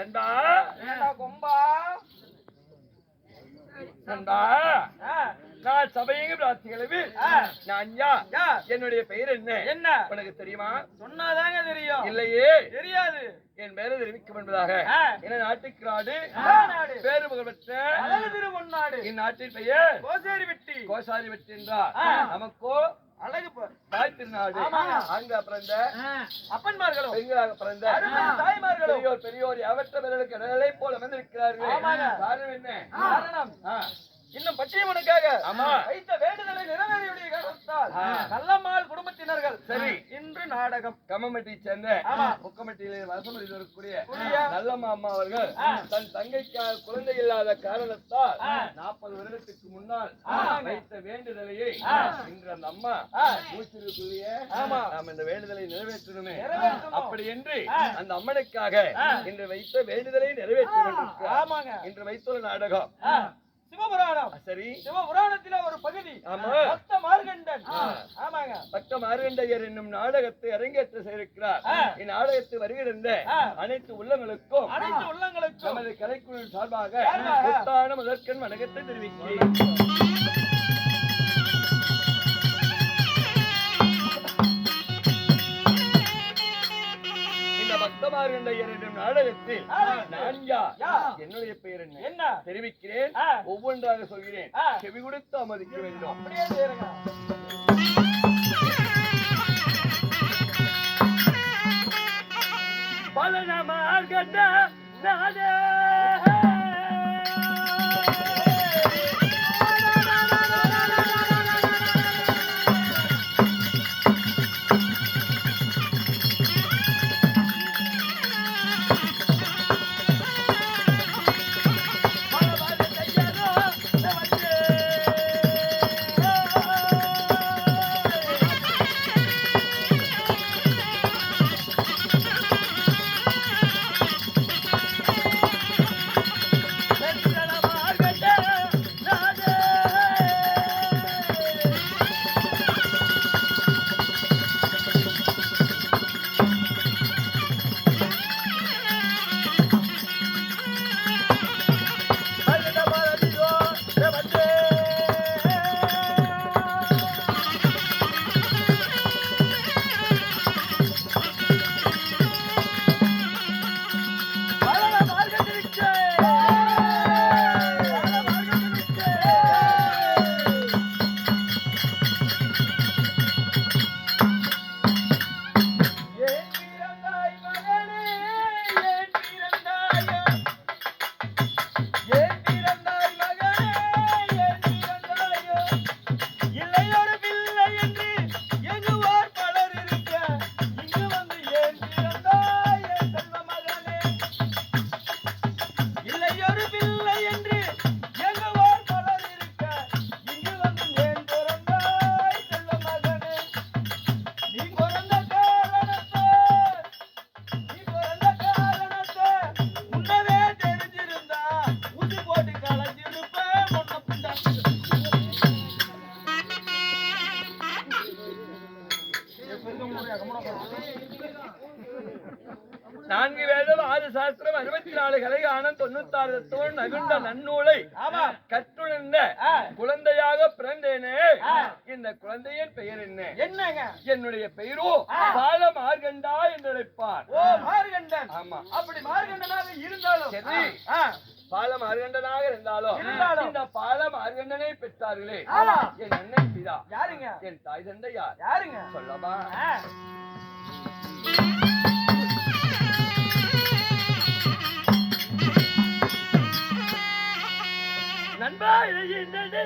ஏண்டா கொம்பா. நான் சபையங்க. நான் யா, என்னுடைய பெயர் என்ன? என்ன? உனக்கு தெரியுமா? சொன்னாதாங்க தெரியும். இல்லையே. தெரியாது. என் பெயரை தெரிவிக்கும் என்பதாக. என நாட்டுக்கு நாடு. பேரு புகழ் பெற்ற அழகு திருவொன்னாடு. இந்நாட்டின் பெயர் கோசேரி வெட்டி கோசாரி வெற்றி என்றார். நமக்கோ அழகு தாய் திருநாடு. அங்க பிறந்த அப்பன்மார்களும். பெண்களாக பிறந்த தாய்மார்களும் பெரியோர் பெரியோர் அவற்ற பிறருக்கு கடலை போல வந்திருக்கிறார்கள். காரணம் என்ன? காரணம். இன்னும் பச்சையம்மனுக்காக ஆமா. வைத்த வேண்டுதலை நிறைவேறியுடைய காரணத்தால். நல்லம்மாள் குடும்பத்தினர்கள் சரி. இன்று நாடகம் கம்மமட்டி சேர்ந்த. முக்கமட்டியிலே வசமத்தில் இருக்கக்கூடிய கூடிய நல்லம்மா அம்மா அவர்கள். தன் தங்கைக்காக குழந்தை இல்லாத காரணத்தால். நாற்பது வருடத்துக்கு முன்னால். வைத்த வேண்டுதலையை. இன்று அந்த அம்மா ஆமா. நாம் இந்த வேண்டுதலை நிறைவேற்றணுமே. அப்படி என்று. அந்த அம்மனுக்காக. இன்று வைத்த வேண்டுதலை நிறைவேற்றி. ஆமாங்க இன்று வைத்துள்ள நாடகம் சிவபுராணம். சரி. சிவபுராணத்தில ஒரு பகுதி. பக்த மார்கண்டன். ஆமாங்க. பக்த மார்கண்டையர் என்னும் நாடகத்தை அரங்கேற்ற செய்திருக்கிறார். இந்நாடகத்தை வருகின்ற ஆ. அனைத்து உள்ளங்களுக்கும் அனைத்து உள்ளங்களுக்கும். நமது கலைக்குழு சார்பாக முதற்கண் வணக்கத்தை தெரிவிக்கிறேன். இந்த பக்தமார்கண்டையர் என்னும் நாடகத்தில் நான்? என்னுடைய பெயர் என்ன? என்ன? தெரிவிக்கிறேன். ஒவ்வொன்றாக சொல்கிறேன். செவி கொடுத்து அமதிக்க வேண்டும். அப்படியே பலன மார்கண்ட நாடே. நான்கு வேதம் ஆறு சாஸ்திரம் அறுபத்தி நாலு கலைகானம் தொண்ணூத்தாறு தத்துவம் நகுண்ட நன்னூலை. கற்றுணர்ந்த. குழந்தையாக பிறந்தேனே. இந்த குழந்தையின் பெயர் என்ன என்னங்க என்னுடைய பெயரோ. பால மார்கண்டா என்று அழைப்பார் ஓ மார்கண்டன் ஆமா அப்படி மார்கண்டனாக இருந்தாலும் சரி. ஆ, பால மார்கண்டனாக இருந்தாலும். இந்த பால மார்கண்டனை பெற்றார்களே. என் அண்ணன் பிதா. யாருங்க? என் தாய் தந்தை யார் யாருங்க சொல்லமா நண்பா இதை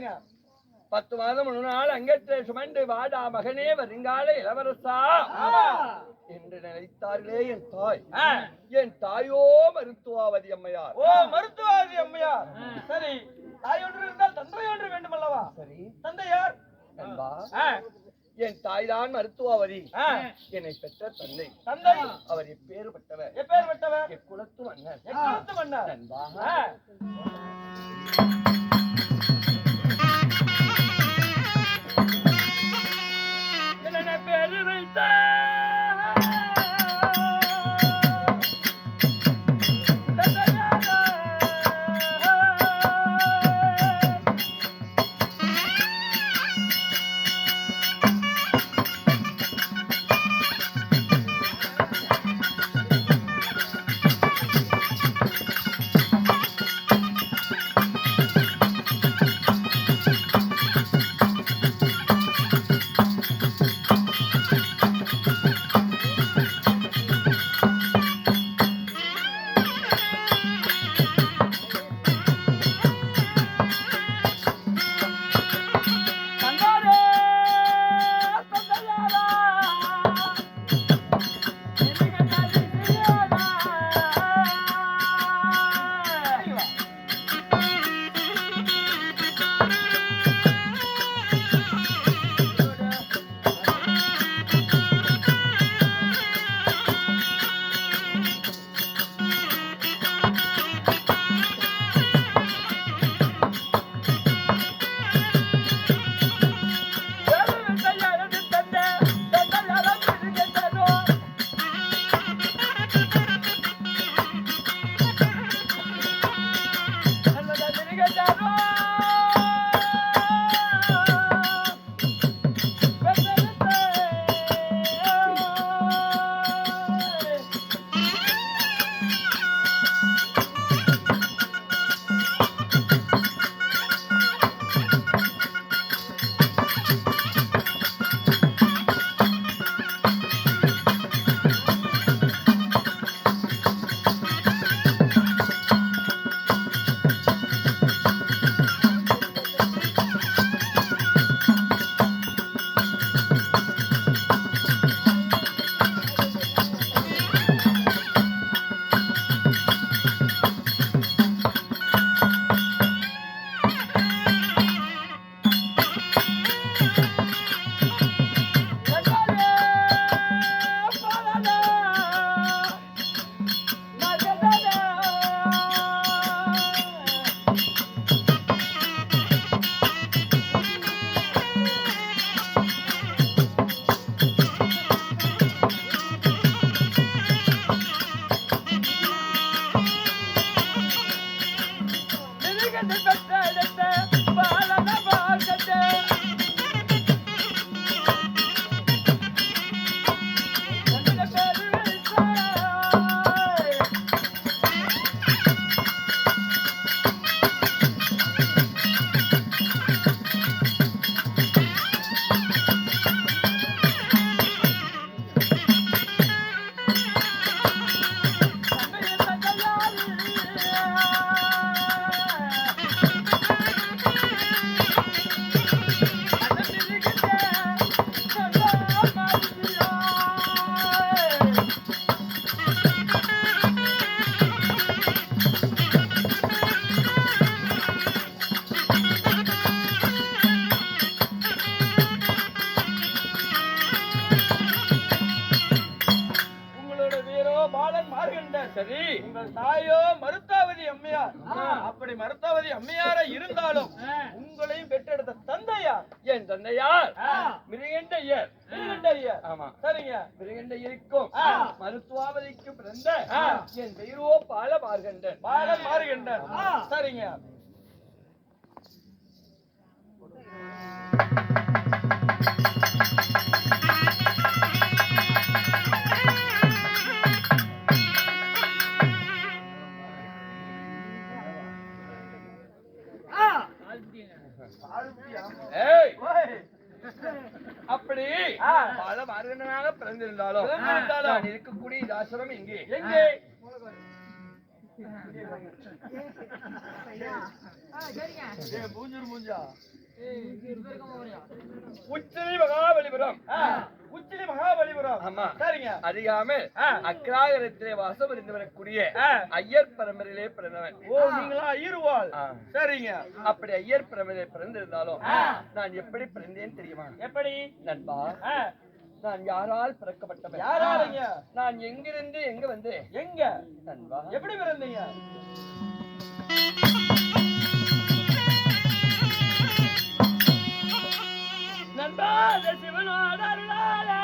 தாய் யாருங்க பத்து மாதம் ஒரு நாள் அங்கற்ற சுமண்டு வாடா மகனே வருங்கால இளவரசா. என்று நினைத்தார்களே என் தாய். என் தாயோ மருத்துவாவதி அம்மையார். ஓ மருத்துவாதி அம்மையார். சரி. தாய் ஒன்று இருந்தால் தந்தை ஒன்று வேண்டும் அல்லவா சரி. தந்தை யார்? நண்பா. ஆ, என் தாய்தான் மருத்துவாவதி. ஆ. என்னை பெற்ற தந்தை. தந்தை? அவர் எப்பேறுபட்டவர். எப்பேற்பட்டவர்? எக்குலத்து மன்னர். எக்காலத்து மன்னர். நண்பா. சரி. உங்கள் தாயோ மருத்தாவதி அம்மையார். அப்படி மருத்தாவதி அம்மையாரா இருந்தாலும் உங்களையும் பெற்றெடுத்த தந்தையார். என் தந்தையார். மிருகண்டையர். திருகண்டையர் ஆமா. சரிங்க. மிருகண்டையருக்கும் ஆ. மருத்துவாவதிக்கும் பிறந்த. என் பெயரோ பால பார்கண்டன் பாலன் மாறுகின்றார் சரிங்க. ஆ. பிறந்திருந்தாலும் நான் இருக்கக்கூடிய இந்த ஆசிரமம் இங்கே எங்கே? மூஞ்சா? உச்சினி மகாபலிபுரம். ஆமா. சரிங்க அறியாமல் ஆ. அக்ராகரத்திலே வாசம் இருந்து வரக்கூடிய. ஐயர் பரம்பரையிலே பிறந்தவன். ஓ நீங்களா? ஆ. சரிங்க. அப்படி ஐயர் பரம்பரையிலே பிறந்திருந்தாலும். நான் எப்படி பிறந்தேன் தெரியுமா? எப்படி? நண்பா நான் யாரால் பிறக்கப்பட்டவன்? யாராருங்க? நான் எங்கிருந்து எங்க வந்து? எங்க? நண்பா. எப்படி பிறந்தீங்க? நண்பா சிவனோட அருளாலே.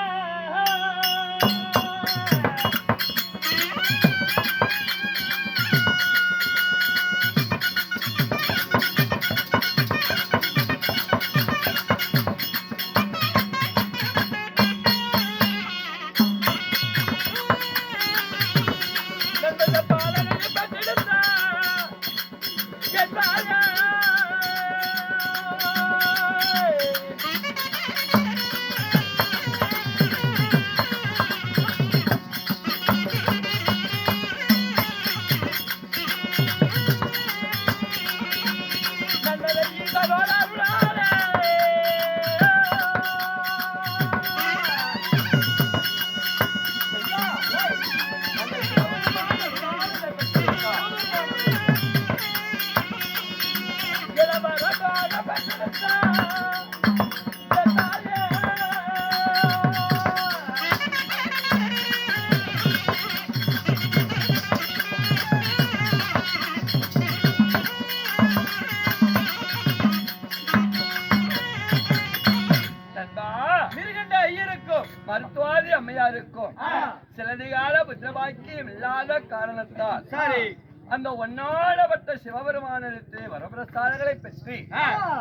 காரணத்தால் சரி. அந்த ஒன்னாடப்பட்ட சிவபெருமானத்தை வரப்பிரசாதங்களை பெற்று.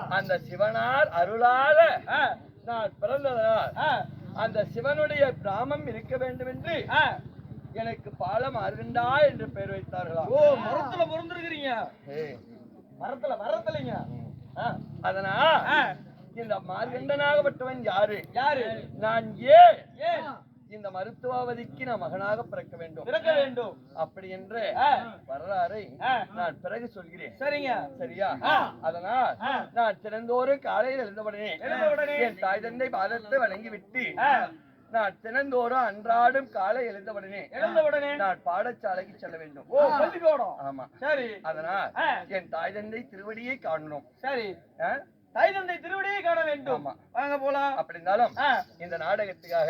அந்த சிவனார் அருளால நான் பிறந்ததனால் அந்த சிவனுடைய பிராமம் இருக்க வேண்டும் என்று. எனக்கு பாலம் அருகண்டா என்று பெயர் வைத்தார்களாம் ஓ மரத்துல பொறந்திருக்கிறீங்க. ஏய், மரத்துல மரத்துலங்க. ஆ. இந்த மார்கண்டனாகப்பட்டவன் யாரு? யாரு? நான் ஏன்? இந்த மருத்துவாவதிக்கு நான் மகனாக பிறக்க வேண்டும் பிறக்க வேண்டும் அப்படி என்று. வரலாறை. நான் பிறகு சொல்கிறேன் சரிங்க சரியா. அதனால். நான் தினந்தோறும் காலையில் எழுந்தவுடனே எழுந்தவுடனே என் தாய் தந்தை பாதத்தை வணங்கி விட்டு ஆ. நான் தினந்தோறும் அன்றாடும் காலை எழுந்தவுடனே எழுந்த உடனே நான் பாடசாலைக்கு செல்ல வேண்டும் ஓ பள்ளிக்கூடம் ஆமா சரி அதனால். என் தாய் தந்தை திருவடியை காணணும் சரி? தாய் தந்தை திருவடியை காண வேண்டும். வாங்க போலாம் அப்படி இருந்தாலும். இந்த நாடகத்துக்காக.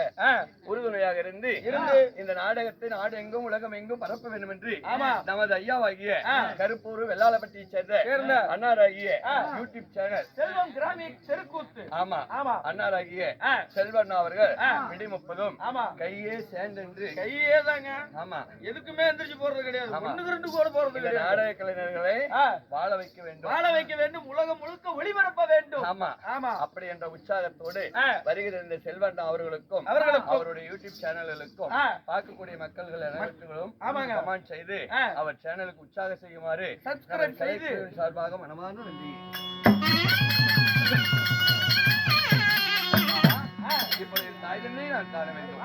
உறுதுணையாக இருந்து இருந்து இந்த நாடகத்தை நாடு எங்கும் உலகம் எங்கும் பரப்ப வேண்டும் என்று. நமது ஐயாவாகிய. கருப்பூர் வெள்ளாளப்பட்டியை சேர்ந்த சேர்ந்த ஆ. யூடியூப் சேனல் செல்வம் கிராமி தெருக்கூத்து ஆமா ஆமா அன்னாராகிய ஆ. செல்வண்ணா அவர்கள். விடி முப்பதும் ஆமா கையே சேர்ந்தென்று கையே தாங்க ஆமா எதுக்குமே எந்திரிச்சு போறது கிடையாது. ஒண்ணுக்கு ரெண்டு கூட போறது நாடக கலைஞர்களை. வாழ வைக்க வேண்டும் வாழ வைக்க வேண்டும் உலகம் முழுக்க ஒளிபரப்ப வேண்டும் ஆமா ஆமா அப்படி என்ற உற்சாகத்தோடு. வருகிற இந்த செல்வண்ணா அவர்களுக்கும் அவர்களுக்கும். அவருடைய யூடியூப் சேனல்களுக்கும். பார்க்கக்கூடிய மக்கள்கள் அனைவருக்கும் ஆமாங்க. கமெண்ட் செய்து. அவர் சேனலுக்கு உற்சாகம் செய்யுமாறு நமது செய்து. சார்பாக மனமார்ந்த நன்றி. இப்பொழுது தாய் நான் காண வேண்டும்.